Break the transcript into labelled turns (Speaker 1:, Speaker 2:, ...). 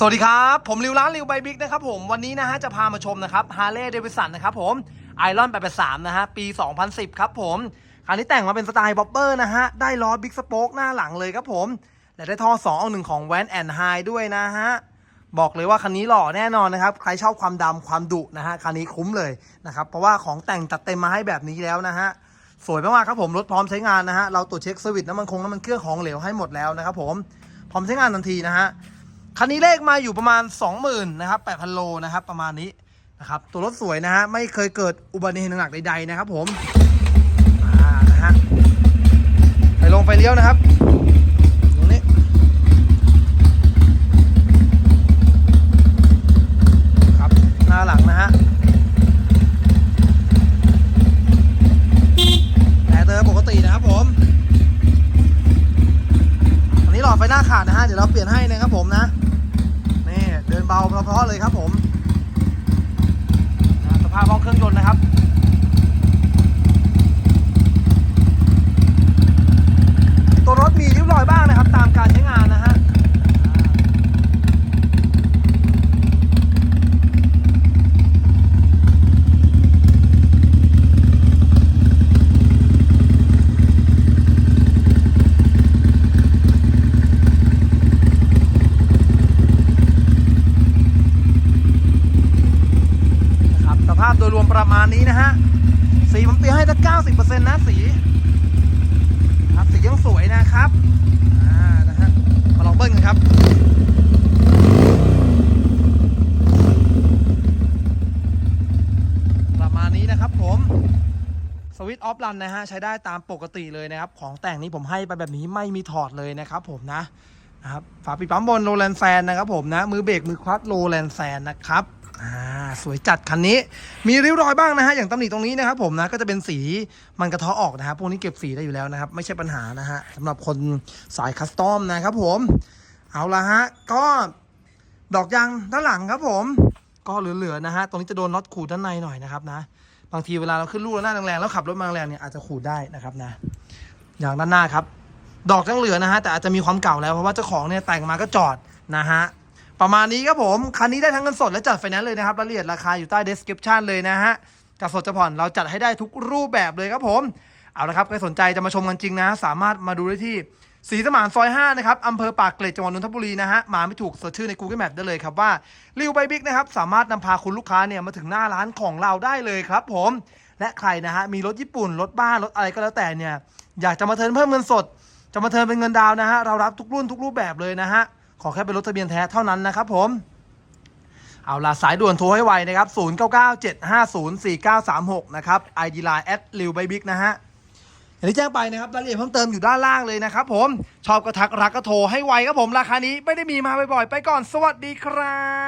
Speaker 1: สวัสดีครับ ผมริวร้านริวไบบิ๊กนะครับผมวันนี้นะฮะจะพามาชมนะครับฮาร์เลย์เดวิสันนะครับผมไอรอน883นะฮะปี 2010 ครับผมคันนี้แต่งมาเป็นสไตล์บ๊อบเบอร์นะฮะ ได้ล้อบิ๊กสโป๊กหน้าหลังเลยครับผม และได้ท่อ2เอาหนึ่งของแวนแอนไฮด้วยนะฮะ บอกเลยว่าคันนี้หล่อแน่นอนนะครับ ใครชอบความดำความดุนะฮะ คันนี้คุ้มเลยนะครับ เพราะว่าของแต่งจัดเต็มมาให้แบบนี้แล้วนะฮะสวยมากๆครับผมรถพร้อมใช้งานนะฮะเราตรวจเช็คเซอร์น้ำมันคงน้ำมันเครื่องของเหลวให้หมดแล้วนะครับผมพร้อมใช้งานทันทีนะฮะ คันนี้เลขมาอยู่ประมาณ 20,000นะครับ8,000โลนะครับประมาณนี้นะครับตัวรถสวยนะฮะไม่เคยเกิดอุบัติเหตุหนักๆใดๆนะครับผมอ่านะฮะไปลงไปเลี้ยวนะครับตรงนี้ครับหน้าหลังนะฮะแต่เตอร์ปกตินะครับผมอันนี้หลอดไฟหน้าขาดนะฮะเดี๋ยวเราเปลี่ยนให้นะครับผมนะ เบาเพราะๆเลยครับผมนะสภาพห้องเครื่องยนต์นะครับ ตัวรถมีริ้วรอยบ้างนะครับ ตามการใช้งานนะฮะนะครับสภาพโด ยรวมประมาณนี้นะฮะ สีผมตีให้ตั้ง90%นะสี ครับสียังสวยนะครับอ่านะฮะมาลองเบิ้ลกันครับประมาณนี้นะครับผมสวิตช์ออฟรันนะฮะ ใช้ได้ตามปกติเลยนะครับ ของแต่งนี้ผมให้ไปแบบนี้ไม่มีถอดเลยนะครับผมนะนะครับฝาปิดปั๊มบนโรแลนแซนนะครับผมนะ มือเบรกมือคลัตช์โรแลนแซนนะครับ อ่าสวยจัดคันนี้ มีริ้วรอยบ้างนะฮะอย่างตำหนิตรงนี้นะครับผมนะก็จะเป็นสีมันกระเทาะออกนะครับพวกนี้เก็บสีได้อยู่แล้วนะครับ ไม่ใช่ปัญหานะฮะสำหรับคนสายคัสตอมนะครับผมเอาละฮะก็ดอกยางด้านหลังครับผม ก็เหลือๆนะฮะตรงนี้จะโดนน็อตขูดด้านในหน่อยนะครับนะ บางทีเวลาเราขึ้นลูกแล้วหน้าแรงๆแล้วขับรถมาแรงเนี่ยอาจจะขูดได้นะครับนะ อย่างด้านหน้าครับ ดอกยังเหลือนะฮะแต่อาจจะมีความเก่าแล้วเพราะว่าเจ้าของเนี่ยแต่งมาก็จอดนะฮะ ประมาณนี้ครับผม คันนี้ได้ทั้งเงินสดและจัดไฟแนนซ์เลยนะครับรายละเอียดราคาอยู่ใต้ description เลยนะฮะจะสดจะผ่อนเราจัดให้ได้ทุกรูปแบบเลยครับผม เอาละครับใครสนใจจะมาชมกันจริงนะ สามารถมาดูได้ที่ศรีสมานซอย 5 นะครับอำเภอปากเกร็ดจังหวัดนนทบุรีนะฮะ มาไม่ถูกเสิร์ชชื่อใน Google Map ได้เลยครับว่าริวไบบิ๊กนะครับ สามารถนำพาคุณลูกค้าเนี่ยมาถึงหน้าร้านของเราได้เลยครับผม และใครนะฮะ มีรถญี่ปุ่น รถบ้าน รถอะไรก็แล้วแต่เนี่ย อยากจะมาเทิร์นเพิ่มเงินสด จะมาเทิร์นเป็นเงินดาวน์นะฮะ เรารับทุกรุ่นทุกรูปแบบเลยนะฮะ ขอแค่เป็นรถทะเบียนแท้เท่านั้นนะครับผม เอาล่ะสายด่วนโทรให้ไวนะครับ 0997504936 นะครับ ID Line แอดลิวไบบิ๊กนะฮะอย่างที่แจ้งไปนะครับรายละเอียดเพิ่มเติมอยู่ด้านล่างเลยนะครับผม ชอบก็ทักรักก็โทรให้ไวครับผม ราคานี้ไม่ได้มีมาบ่อยๆ ไปก่อนสวัสดีครับ